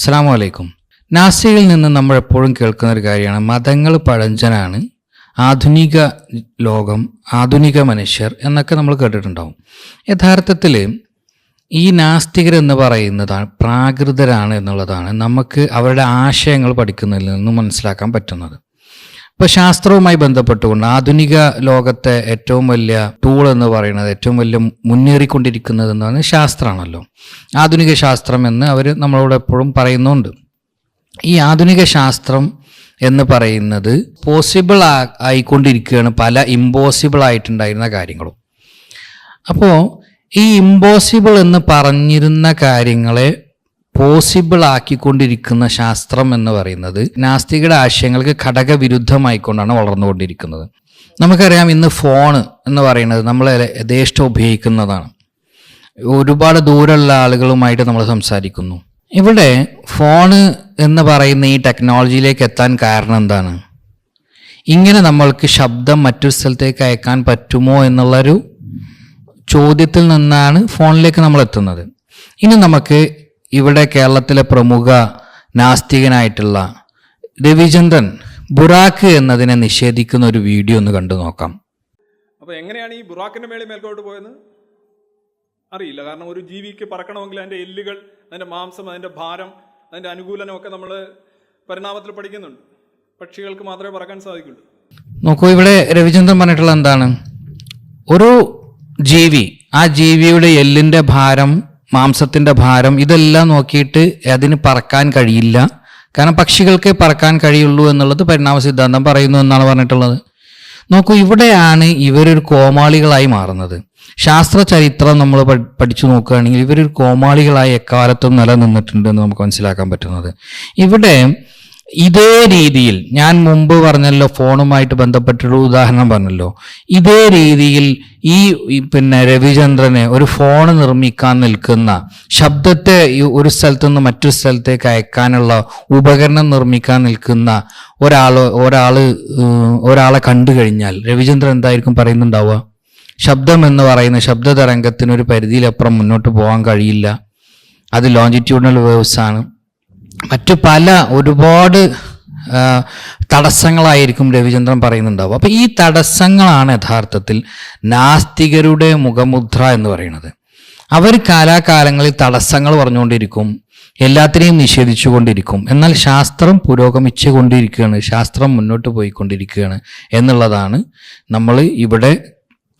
അസ്സാം വലൈക്കും നാസിയിൽ നിന്ന് നമ്മൾ എപ്പോഴും കേൾക്കുന്ന ഒരു കാര്യമാണ് മതങ്ങൾ പഴഞ്ചനാണ് ആധുനിക ലോകം ആധുനിക മനുഷ്യർ എന്നൊക്കെ നമ്മൾ കേട്ടിട്ടുണ്ടാവും. യഥാർത്ഥത്തിൽ ഈ നാസ്തികർ എന്ന് പറയുന്നതാണ് പ്രാകൃതരാണ് എന്നുള്ളതാണ് നമുക്ക് അവരുടെ ആശയങ്ങൾ പഠിക്കുന്നതിൽ നിന്ന് മനസ്സിലാക്കാൻ പറ്റുന്നത്. ഇപ്പോൾ ശാസ്ത്രവുമായി ബന്ധപ്പെട്ടുകൊണ്ട് ആധുനിക ലോകത്തെ ഏറ്റവും വലിയ ടൂൾ എന്ന് പറയുന്നത് ഏറ്റവും വലിയ മുന്നേറിക്കൊണ്ടിരിക്കുന്നത് എന്ന് പറയുന്നത് ശാസ്ത്രമാണല്ലോ. ആധുനിക ശാസ്ത്രം എന്ന് അവർ നമ്മളോട് എപ്പോഴും പറയുന്നുണ്ട്. ഈ ആധുനിക ശാസ്ത്രം എന്ന് പറയുന്നത് പോസിബിൾ ആയിക്കൊണ്ടിരിക്കുകയാണ് പല ഇമ്പോസിബിൾ ആയിട്ടുണ്ടായിരുന്ന കാര്യങ്ങളും. അപ്പോൾ ഈ ഇമ്പോസിബിൾ എന്ന് പറഞ്ഞിരുന്ന കാര്യങ്ങളെ പോസിബിൾ ആക്കിക്കൊണ്ടിരിക്കുന്ന ശാസ്ത്രം എന്ന് പറയുന്നത് നാസ്തികയുടെ ആശയങ്ങൾക്ക് ഘടകവിരുദ്ധമായിക്കൊണ്ടാണ് വളർന്നുകൊണ്ടിരിക്കുന്നത്. നമുക്കറിയാം ഇന്ന് ഫോണ് എന്ന് പറയുന്നത് നമ്മൾ യഥേഷ്ടം ഉപയോഗിക്കുന്നതാണ്. ഒരുപാട് ദൂരമുള്ള ആളുകളുമായിട്ട് നമ്മൾ സംസാരിക്കുന്നു. ഇവിടെ ഫോണ് എന്ന് പറയുന്ന ഈ ടെക്നോളജിയിലേക്ക് എത്താൻ കാരണം എന്താണ്? ഇങ്ങനെ നമ്മൾക്ക് ശബ്ദം മറ്റൊരു സ്ഥലത്തേക്ക് അയക്കാൻ പറ്റുമോ എന്നുള്ളൊരു ചോദ്യത്തിൽ നിന്നാണ് ഫോണിലേക്ക് നമ്മൾ എത്തുന്നത്. ഇനി നമുക്ക് ഇവിടെ കേരളത്തിലെ പ്രമുഖ നാസ്തികനായിട്ടുള്ള രവിചന്ദ്രൻ ബുറാക്ക് എന്നതിനെ നിഷേധിക്കുന്ന ഒരു വീഡിയോ ഒന്ന് കണ്ടു നോക്കാം. അപ്പോൾ എങ്ങനെയാണ് ഈ ബുറാക്കിന്റെ മേളിൽ മേൽക്കോട്ട് പോയത് അറിയില്ല. കാരണം ഒരു ജീവിക്ക് പറക്കണമെങ്കിൽ അതിന്റെ എല്ലുകൾ അതിന്റെ മാംസം അതിന്റെ ഭാരം അതിന്റെ അനുകൂലനം ഒക്കെ നമ്മൾ പരിണാമത്തിൽ പഠിക്കുന്നുണ്ട്. പക്ഷികൾക്ക് മാത്രമേ പറക്കാൻ സാധിക്കുള്ളൂ. നോക്കൂ ഇവിടെ രവിചന്ദ്രൻ പറഞ്ഞിട്ടുള്ള എന്താണ്? ഒരു ജീവി ആ ജീവിയുടെ എല്ലിന്റെ ഭാരം മാംസത്തിന്റെ ഭാരം ഇതെല്ലാം നോക്കിയിട്ട് അതിന് പറക്കാൻ കഴിയില്ല. കാരണം പക്ഷികൾക്ക് പറക്കാൻ കഴിയുള്ളൂ എന്നുള്ളത് പരിണാമ സിദ്ധാന്തം പറയുന്നു എന്നാണ് പറഞ്ഞിട്ടുള്ളത്. നോക്കൂ ഇവിടെയാണ് ഇവരൊരു കോമാളികളായി മാറുന്നത്. ശാസ്ത്ര ചരിത്രം നമ്മൾ പഠിച്ചു നോക്കുകയാണെങ്കിൽ ഇവരൊരു കോമാളികളായി എക്കാലത്തും നിലനിന്നിട്ടുണ്ട് എന്ന് നമുക്ക് മനസ്സിലാക്കാൻ പറ്റുന്നത്. ഇവിടെ ഇതേ രീതിയിൽ ഞാൻ മുമ്പ് പറഞ്ഞല്ലോ ഫോണുമായിട്ട് ബന്ധപ്പെട്ടൊരു ഉദാഹരണം പറഞ്ഞല്ലോ. ഇതേ രീതിയിൽ ഈ പിന്നെ രവിചന്ദ്രനെ ഒരു ഫോൺ നിർമ്മിക്കാൻ നിൽക്കുന്ന ശബ്ദത്തെ ഒരു സ്ഥലത്തു നിന്ന് മറ്റൊരു സ്ഥലത്തേക്ക് അയക്കാനുള്ള ഉപകരണം നിർമ്മിക്കാൻ നിൽക്കുന്ന ഒരാൾ ഒരാൾ ഒരാളെ കണ്ടു കഴിഞ്ഞാൽ രവിചന്ദ്രൻ എന്തായിരിക്കും പറയുന്നുണ്ടാവുക? ശബ്ദം എന്ന് പറയുന്ന ശബ്ദ തരംഗത്തിന് ഒരു പരിധിയിലപ്പുറം മുന്നോട്ട് പോകാൻ കഴിയില്ല. അത് ലോഞ്ചിറ്റ്യൂഡിനുള്ള വേവ്സ് ആണ്. മറ്റു പല ഒരുപാട് തടസ്സങ്ങളായിരിക്കും രവിചന്ദ്രൻ പറയുന്നുണ്ടാവും അപ്പോൾ ഈ തടസ്സങ്ങളാണ് യഥാർത്ഥത്തിൽ നാസ്തികരുടെ മുഖമുദ്ര എന്ന് പറയുന്നത്. അവർ കാലാകാലങ്ങളിൽ തടസ്സങ്ങൾ പറഞ്ഞുകൊണ്ടിരിക്കും എല്ലാത്തിനെയും നിഷേധിച്ചുകൊണ്ടിരിക്കും. എന്നാൽ ശാസ്ത്രം പുരോഗമിച്ചു കൊണ്ടിരിക്കുകയാണ് ശാസ്ത്രം മുന്നോട്ട് പോയിക്കൊണ്ടിരിക്കുകയാണ് എന്നുള്ളതാണ് നമ്മൾ ഇവിടെ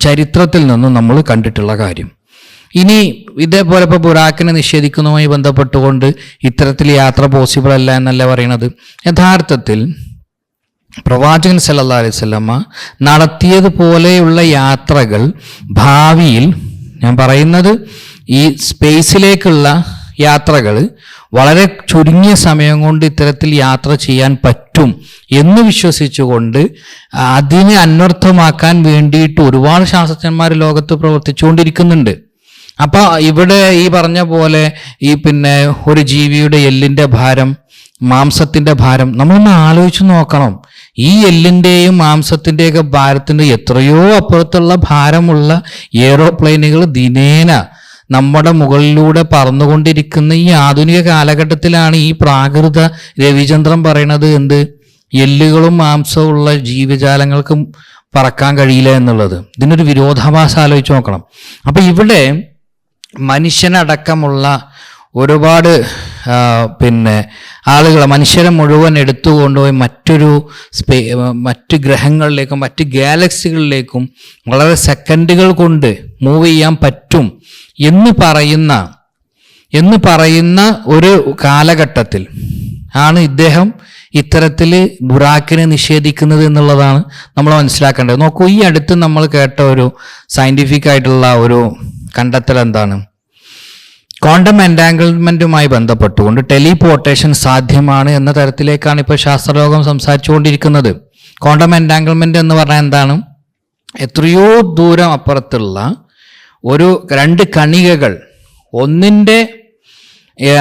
ചരിത്രത്തിൽ നിന്നും നമ്മൾ കണ്ടിട്ടുള്ള കാര്യം. ഇനി ഇതേപോലെ ഇപ്പോൾ ബുറാക്കിനെ നിഷേധിക്കുന്നതുമായി ബന്ധപ്പെട്ടുകൊണ്ട് ഇത്തരത്തിൽ യാത്ര പോസിബിൾ അല്ല എന്നല്ല പറയുന്നത്. യഥാർത്ഥത്തിൽ പ്രവാചകൻ സല്ലാ അലൈഹി വസല്ലമ നടത്തിയതുപോലെയുള്ള യാത്രകൾ ഭാവിയിൽ ഞാൻ പറയുന്നത് ഈ സ്പേസിലേക്കുള്ള യാത്രകൾ വളരെ ചുരുങ്ങിയ സമയം കൊണ്ട് ഇത്തരത്തിൽ യാത്ര ചെയ്യാൻ പറ്റും എന്ന് വിശ്വസിച്ചുകൊണ്ട് അതിനെ അന്വർത്ഥമാക്കാൻ വേണ്ടിയിട്ട് ഒരുപാട് ശാസ്ത്രജ്ഞന്മാർ ലോകത്ത് പ്രവർത്തിച്ചുകൊണ്ടിരിക്കുന്നുണ്ട്. അപ്പൊ ഇവിടെ ഈ പറഞ്ഞ പോലെ ഈ പിന്നെ ഒരു ജീവിയുടെ എല്ലിന്റെ ഭാരം മാംസത്തിന്റെ ഭാരം നമ്മളൊന്ന് ആലോചിച്ച് നോക്കണം. ഈ എല്ലിന്റെയും മാംസത്തിന്റെയൊക്കെ ഭാരത്തിന്റെ എത്രയോ അപ്പുറത്തുള്ള ഭാരമുള്ള എയ്റോപ്ലെയിനുകൾ ദിനേന നമ്മുടെ മുകളിലൂടെ പറന്നുകൊണ്ടിരിക്കുന്ന ഈ ആധുനിക കാലഘട്ടത്തിലാണ് ഈ പ്രാകൃത രവിചന്ദ്രൻ പറയണത് എന്ത്? എല്ലുകളും മാംസവും ഉള്ള ജീവജാലങ്ങൾക്കും പറക്കാൻ കഴിയില്ല എന്നുള്ളത്. ഇതിനൊരു വിരോധാഭാസം ആലോചിച്ച് നോക്കണം. അപ്പം ഇവിടെ മനുഷ്യനടക്കമുള്ള ഒരുപാട് പിന്നെ ആളുകൾ മനുഷ്യരെ മുഴുവൻ എടുത്തു എടുത്തുകൊണ്ടുപോയി മറ്റൊരു സ്പേ മറ്റ് ഗ്രഹങ്ങളിലേക്കും മറ്റ് ഗാലക്സികളിലേക്കും വളരെ സെക്കൻഡുകൾ കൊണ്ട് മൂവ് ചെയ്യാൻ പറ്റും എന്ന് പറയുന്ന എന്ന് പറയുന്ന ഒരു കാലഘട്ടത്തിൽ ആണ് ഇദ്ദേഹം ഇത്തരത്തിൽ ബുറാക്കിനെ നിഷേധിക്കുന്നത് എന്നുള്ളതാണ് നമ്മൾ മനസ്സിലാക്കേണ്ടത്. നോക്കൂ ഈ അടുത്ത് നമ്മൾ കേട്ട ഒരു സയന്റിഫിക് ആയിട്ടുള്ള ഒരു കണ്ടെത്തൽ എന്താണ് ക്വാണ്ടം എന്റാങ്കിൾമെന്റുമായി ബന്ധപ്പെട്ടുകൊണ്ട് ടെലിപോർട്ടേഷൻ സാധ്യമാണ് എന്ന തരത്തിലേക്കാണ് ഇപ്പോൾ ശാസ്ത്രലോകം സംസാരിച്ചുകൊണ്ടിരിക്കുന്നത്. ക്വാണ്ടം എന്റാങ്കിൾമെന്റ് എന്ന് പറഞ്ഞാൽ എന്താണ്? എത്രയോ ദൂരം അപ്പുറത്തുള്ള ഒരു രണ്ട് കണികകൾ ഒന്നിന്റെ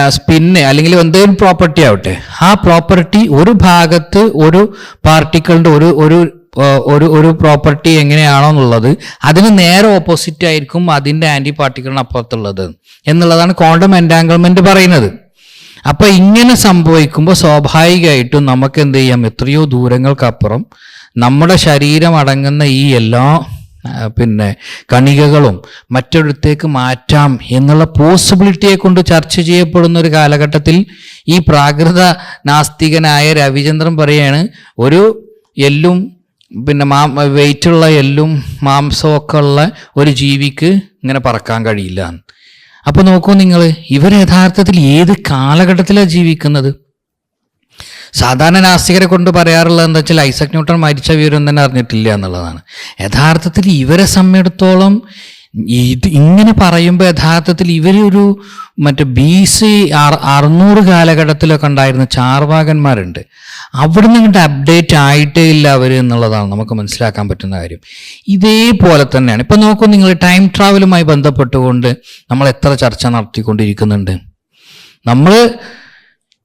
സ്പിന്ന് അല്ലെങ്കിൽ എന്തെങ്കിലും പ്രോപ്പർട്ടി ആവട്ടെ. ആ പ്രോപ്പർട്ടി ഒരു ഭാഗത്ത് ഒരു പാർട്ടിക്കിളിന്റെ ഒരു ഒരു ഒരു ഒരു പ്രോപ്പർട്ടി എങ്ങനെയാണോ എന്നുള്ളത് അതിന് നേരെ ഓപ്പോസിറ്റ് ആയിരിക്കും അതിന്റെ ആന്റി പാർട്ടിക്കിളിന് അപ്പുറത്തുള്ളത്. എന്നുള്ളതാണ് ക്വാണ്ടം എന്റാങ്കിൾമെന്റ് പറയുന്നത്. അപ്പൊ ഇങ്ങനെ സംഭവിക്കുമ്പോൾ സ്വാഭാവികമായിട്ടും നമുക്ക് എന്ത് ചെയ്യാം എത്രയോ ദൂരങ്ങൾക്കപ്പുറം നമ്മുടെ ശരീരം അടങ്ങുന്ന ഈ എല്ലാ പിന്നെ കണികകളും മറ്റൊരിടത്തേക്ക് മാറ്റാം എന്നുള്ള പോസിബിലിറ്റിയെ കൊണ്ട് ചർച്ച ചെയ്യപ്പെടുന്ന ഒരു കാലഘട്ടത്തിൽ ഈ പ്രാകൃത നാസ്തികനായ രവിചന്ദ്രൻ പറയാണ് ഒരു എല്ലും പിന്നെ മാ വെയിറ്റുള്ള എല്ലും മാംസമൊക്കെ ഉള്ള ഒരു ജീവിക്ക് ഇങ്ങനെ പറക്കാൻ കഴിയില്ല. അപ്പോൾ അപ്പൊ നോക്കൂ നിങ്ങൾ ഇവർ യഥാർത്ഥത്തിൽ ഏത് കാലഘട്ടത്തിലാണ് ജീവിക്കുന്നത്? സാധാരണ നാസ്തികരെ കൊണ്ട് പറയാറുള്ളത് എന്താ വെച്ചാൽ ഐസക് ന്യൂട്ടൺ മരിച്ച വിവരം തന്നെ അറിഞ്ഞിട്ടില്ല എന്നുള്ളതാണ്. യഥാർത്ഥത്തിൽ ഇവരെ സംബന്ധിച്ചിടത്തോളം ഇത് ഇങ്ങനെ പറയുമ്പോൾ യഥാർത്ഥത്തിൽ ഇവരൊരു മറ്റേ ബി സി അറുന്നൂറ് കാലഘട്ടത്തിലൊക്കെ ഉണ്ടായിരുന്ന ചാർവാകന്മാരുണ്ട്. അവിടുന്ന് ഇങ്ങോട്ട് അപ്ഡേറ്റ് ആയിട്ടേ ഇല്ല അവർ എന്നുള്ളതാണ് നമുക്ക് മനസ്സിലാക്കാൻ പറ്റുന്ന കാര്യം. ഇതേപോലെ തന്നെയാണ്. ഇപ്പം നോക്കൂ നിങ്ങൾ ടൈം ട്രാവലുമായി ബന്ധപ്പെട്ടുകൊണ്ട് നമ്മൾ എത്ര ചർച്ച നടത്തിക്കൊണ്ടിരിക്കുന്നുണ്ട്. നമ്മൾ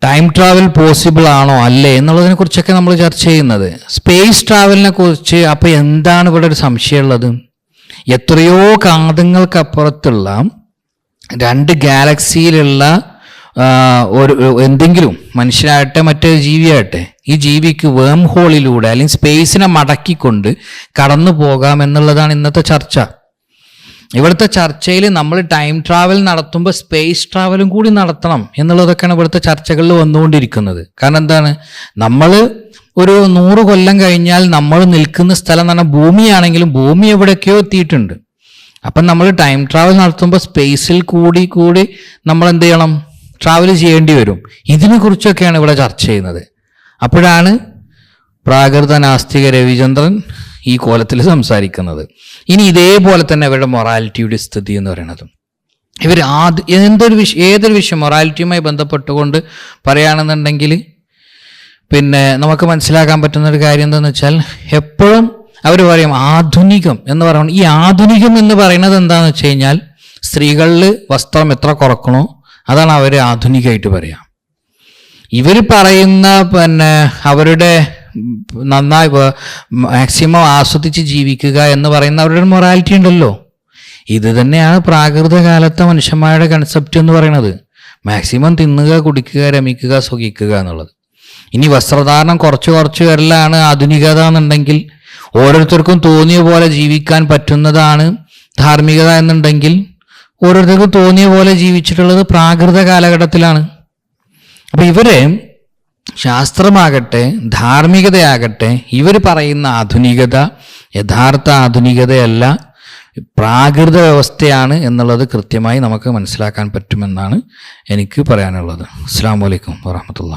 ടൈം ട്രാവൽ പോസിബിൾ ആണോ അല്ലേ എന്നുള്ളതിനെ കുറിച്ചൊക്കെ നമ്മൾ ചർച്ച ചെയ്യുന്നത്. സ്പേസ് ട്രാവലിനെ കുറിച്ച് അപ്പോൾ എന്താണ് ഇവിടെ ഒരു സംശയമുള്ളത്? എത്രയോ കാതങ്ങൾക്കപ്പുറത്തുള്ള രണ്ട് ഗാലക്സിയിലുള്ള ഒരു എന്തെങ്കിലും മനുഷ്യനാകട്ടെ മറ്റേ ജീവിയാകട്ടെ ഈ ജീവിക്ക് വേം ഹോളിലൂടെ അല്ലെങ്കിൽ സ്പേസിനെ മടക്കിക്കൊണ്ട് കടന്നു പോകാം എന്നുള്ളതാണ് ഇന്നത്തെ ചർച്ച. ഇവിടുത്തെ ചർച്ചയിൽ നമ്മൾ ടൈം ട്രാവൽ നടത്തുമ്പോൾ സ്പേസ് ട്രാവലും കൂടി നടത്തണം എന്നുള്ളതൊക്കെയാണ് ഇവിടുത്തെ ചർച്ചകളിൽ വന്നുകൊണ്ടിരിക്കുന്നത്. കാരണം എന്താണ്? നമ്മൾ ഒരു നൂറ് കൊല്ലം കഴിഞ്ഞാൽ നമ്മൾ നിൽക്കുന്ന സ്ഥലം എന്ന് പറഞ്ഞാൽ ഭൂമിയാണെങ്കിലും ഭൂമി എവിടെയൊക്കെയോ എത്തിയിട്ടുണ്ട്. അപ്പം നമ്മൾ ടൈം ട്രാവൽ നടത്തുമ്പോൾ സ്പേസിൽ കൂടി കൂടി നമ്മൾ എന്ത് ചെയ്യണം? ട്രാവൽ ചെയ്യേണ്ടി വരും. ഇതിനെക്കുറിച്ചൊക്കെയാണ് ഇവിടെ ചർച്ച ചെയ്യുന്നത്. അപ്പോഴാണ് പ്രാകൃത നാസ്തിക രവിചന്ദ്രൻ ഈ കോലത്തിൽ സംസാരിക്കുന്നത്. ഇനി ഇതേപോലെ തന്നെ അവരുടെ മൊറാലിറ്റിയുടെ സ്ഥിതി എന്ന് പറയുന്നത്. ഇവർ ആദ്യ എന്തൊരു വിഷയം ഏതൊരു വിഷയം മൊറാലിറ്റിയുമായി ബന്ധപ്പെട്ടുകൊണ്ട് പറയുകയാണെന്നുണ്ടെങ്കിൽ പിന്നെ നമുക്ക് മനസ്സിലാക്കാൻ പറ്റുന്ന ഒരു കാര്യം എന്താണെന്ന് വെച്ചാൽ എപ്പോഴും അവർ പറയും ആധുനികം എന്ന് പറയുന്നത് ഈ ആധുനികം എന്ന് പറയുന്നത് എന്താണെന്ന് വെച്ച് കഴിഞ്ഞാൽ സ്ത്രീകളിൽ വസ്ത്രം എത്ര കുറക്കണോ അതാണ് അവർ ആധുനികമായിട്ട് പറയുക ഇവർ പറയുന്ന പിന്നെ അവരുടെ നന്നായി മാക്സിമം ആസ്വദിച്ച് ജീവിക്കുക എന്ന് പറയുന്ന അവരുടെ മൊറാലിറ്റി ഉണ്ടല്ലോ. ഇത് തന്നെയാണ് പ്രാകൃത കാലത്തെ മനുഷ്യന്മാരുടെ കൺസെപ്റ്റ് എന്ന് പറയുന്നത്. മാക്സിമം തിന്നുക കുടിക്കുക രമിക്കുക സുഖിക്കുക എന്നുള്ളത്. ഇനി വസ്ത്രധാരണം കുറച്ച് കുറച്ച് വരലാണ് ആധുനികത എന്നുണ്ടെങ്കിൽ ഓരോരുത്തർക്കും തോന്നിയ പോലെ ജീവിക്കാൻ പറ്റുന്നതാണ് ധാർമ്മികത എന്നുണ്ടെങ്കിൽ ഓരോരുത്തർക്കും തോന്നിയ പോലെ ജീവിച്ചിട്ടുള്ളത് പ്രാകൃത കാലഘട്ടത്തിലാണ്. അപ്പം ഇവർ ശാസ്ത്രമാകട്ടെ ധാർമ്മികതയാകട്ടെ ഇവർ പറയുന്ന ആധുനികത യഥാർത്ഥ ആധുനികതയല്ല പ്രാകൃത വ്യവസ്ഥയാണ് എന്നുള്ളത് കൃത്യമായി നമുക്ക് മനസ്സിലാക്കാൻ പറ്റുമെന്നാണ് എനിക്ക് പറയാനുള്ളത്. അസ്സാം വലൈക്കും വാഹമത്തുള്ള